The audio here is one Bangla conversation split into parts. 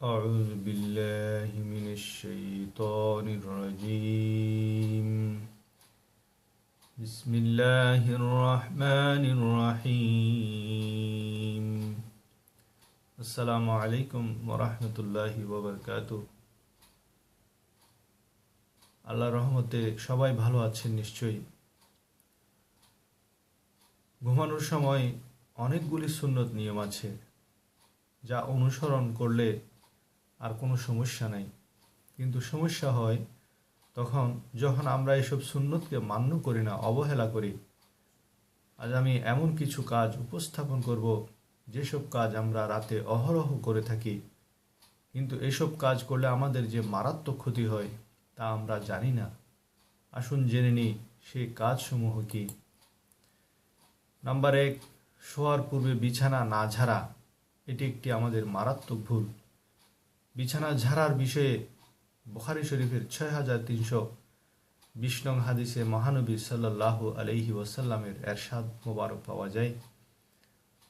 أعوذ بالله من الشيطان الرجيم بسم الله الرحمن الرحيم السلام عليكم ورحمة الله وبركاته আল্লাহ রহমতে সবাই ভালো আছেন নিশ্চয়ই ঘুমানোর সময় অনেকগুলি সুন্নত নিয়ম আছে যা অনুসরণ করলে আর কোনো সমস্যা নাই। কিন্তু সমস্যা হয় তখন যখন আমরা এসব সুন্নতকে মান্য করি না, অবহেলা করি, আজ আমি এমন কিছু কাজ উপস্থাপন করব, যেসব কাজ আমরা রাতে অহরহ করে থাকি। কিন্তু এসব কাজ করলে আমাদের যে মারাত্মক ক্ষতি হয়, তা আমরা জানি না। আসুন জেনে নিই সেই কাজসমূহ কি। নাম্বার এক, শোয়ার পূর্বে বিছানা না ঝাড়া, এটি একটি আমাদের মারাত্মক ভুল। বিছানা ঝাড়ার বিষয়ে বুখারি শরীফের ছয় হাজার তিনশো বিশ নং হাদিসে মহানবী সাল্লাহ আলহি ওয়াসাল্লামের এরশাদ মোবারক পাওয়া যায়।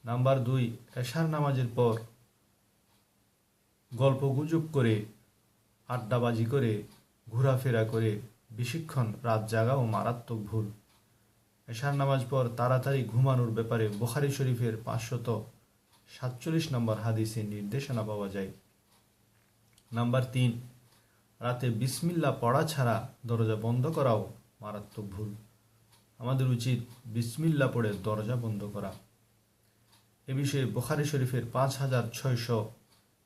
নাম্বার দুই এশার নামাজের পর গল্প গুজব করে, আড্ডাবাজি করে, ঘোরাফেরা করে, বেশিক্ষণ, রাত জাগাও মারাত্মক ভুল। এশার নামাজ পর তাড়াতাড়ি ঘুমানোর ব্যাপারে বুখারি শরীফের পাঁচশত সাতচল্লিশ নম্বর হাদিসে নির্দেশনা পাওয়া যায়। নাম্বার তিন, রাতে বিসমিল্লা পড়া ছাড়া দরজা বন্ধ করাও মারাত্মক ভুল। আমাদের উচিত বিসমিল্লা পড়ে দরজা বন্ধ করা। এ বিষয়ে বুখারি শরীফের পাঁচ হাজার ছয়শো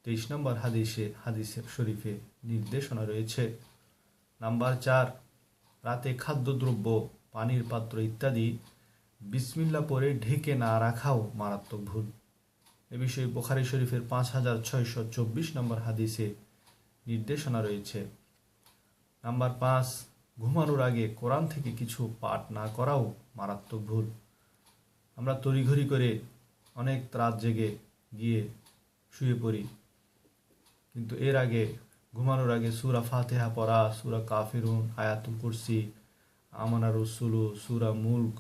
তেইশ নম্বর হাদিসে হাদিসে শরীফে নির্দেশনা রয়েছে। নাম্বার চার, রাতে খাদ্যদ্রব্য, পানির পাত্র ইত্যাদি বিসমিল্লা পরে ঢেকে না রাখাও মারাত্মক ভুল। এ বিষয়ে বোখারি শরীফের পাঁচ হাজার ছয়শো চব্বিশ নম্বর হাদিসে নির্দেশনা রয়েছে। নাম্বার পাঁচ, ঘুমানোর আগে কোরআন থেকে কিছু পাঠ না করাও মারাত্মক ভুল। আমরা তড়িঘড়ি করে অনেক রাত জেগে গিয়ে শুয়ে পড়ি। কিন্তু এর আগে ঘুমানোর আগে সুরা ফাতেহা পড়া, সুরা কাফিরুন আয়াতুল কুরসি, আমানা রসুলু, সুরা মুল্ক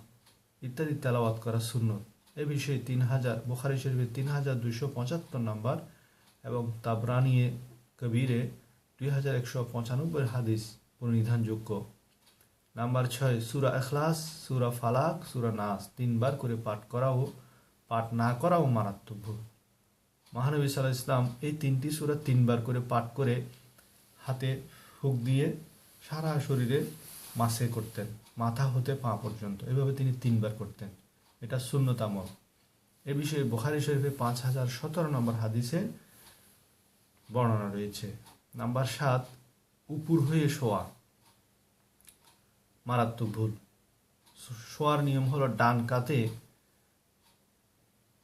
ইত্যাদি তেলাওয়াত করা সুন্নত। এ বিষয়ে তিন হাজার, বোখারি শরীফের তিন হাজার দুশো পঁচাত্তর নম্বর এবং তাবরানিয়ে কবিরে দুই হাজার একশো পঁচানব্বই হাদিস পরিধানযোগ্য নাম্বার ছয়, সুরা এখলাস সুরা ফালাক, সুরা নাস। তিনবার করে পাঠ করাও, পাঠ না করাও মারাত্মক ভুল। মহানবী সাল্লাহ ইসলাম এই তিনটি সুরা তিনবার করে পাঠ করে হাতে হুক দিয়ে সারা শরীরে মাসে করতেন, মাথা হতে পা পর্যন্ত। এভাবে তিনি তিনবার করতেন। এটা শূন্যতামল এ বিষয়ে বোখারি শরীফে পাঁচ হাজার সতেরো নম্বর হাদিসে বর্ণনা রয়েছে। নাম্বার সাত, উপুর হয়ে শোয়া। মারাত্মক ভুল। শোয়ার নিয়ম হলো ডান কাতে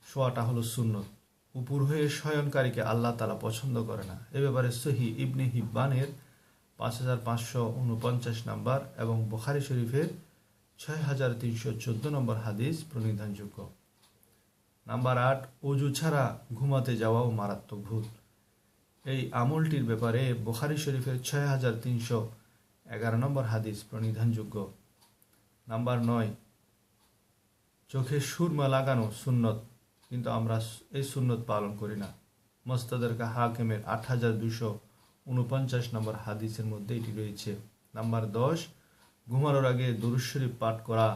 শোয়াটা হলো সুন্নত। উপুর হয়ে শয়নকারীকে আল্লাহ তালা পছন্দ করে না। এ ব্যাপারে সহি ইবনে হিব্বানের পাঁচ হাজার পাঁচশো উনপঞ্চাশ নাম্বার এবং বোখারি শরীফের ছয় হাজার তিনশো চোদ্দ নম্বর হাদিস প্রণিধানযোগ্য। নাম্বার আট অজু ছাড়া ঘুমাতে যাওয়াও মারাত্মক ভুল। এই আমলটির ব্যাপারে বোখারি শরীফের ছয় হাজার তিনশো এগারো নম্বর হাদিস প্রণিধানযোগ্য। নাম্বার নয়, চোখে সুরমা লাগানো সুন্নত, কিন্তু আমরা এই সুন্নত পালন করি না। মস্তাদের মোস্তাদারকা হাকিমের আট হাজার দুশো উনপঞ্চাশ নম্বর হাদিসের মধ্যে এটি রয়েছে। নাম্বার দশ, ঘুমানোর আগে দুরুশরীফ পাঠ করা,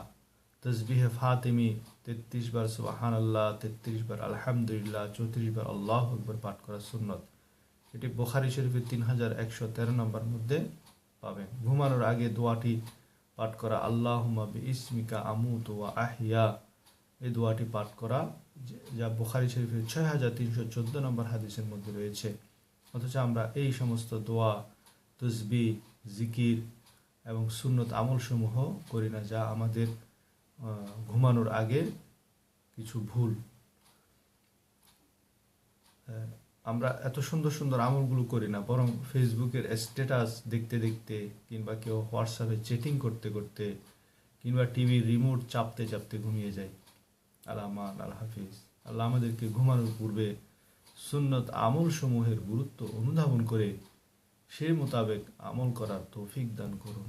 তসবিহে ফাতিমি, তেত্রিশ বার সুবাহান আল্লাহ তেত্রিশ বার আলহামদুলিল্লাহ, চৌত্রিশ বার আল্লাহ আকবর পাঠ করা সুন্নত। এটি বোখারি শরীফের তিন হাজার একশো তেরো নম্বর মধ্যে পাবেন। ঘুমানোর আগে দোয়াটি পাঠ করা আল্লাহ বি ইসমিকা আমুত ওয়া আহিয়া। এই দোয়াটি পাঠ করা, যা বোখারি শরীফের ছয় হাজার তিনশো চোদ্দ নম্বর হাদিসের মধ্যে রয়েছে। অথচ আমরা এই সমস্ত দোয়া, তসবি, জিকির এবং সুন্নত আমলসমূহ করি না, যা আমাদের ঘুমানোর আগে কিছু ভুল আমরা এত সুন্দর সুন্দর আমলগুলো করি না, বরং ফেসবুকের স্ট্যাটাস দেখতে দেখতে কিংবা কেউ হোয়াটসঅ্যাপে চেটিং করতে করতে কিংবা টিভির রিমোট চাপতে চাপতে ঘুমিয়ে যায় আলামান আল হাফিজ। আল্লাহ আমাদেরকে ঘুমানোর পূর্বে সুন্নত আমল সমূহের গুরুত্ব অনুধাবন করে সে মোতাবেক আমল করার তৌফিক দান করুন।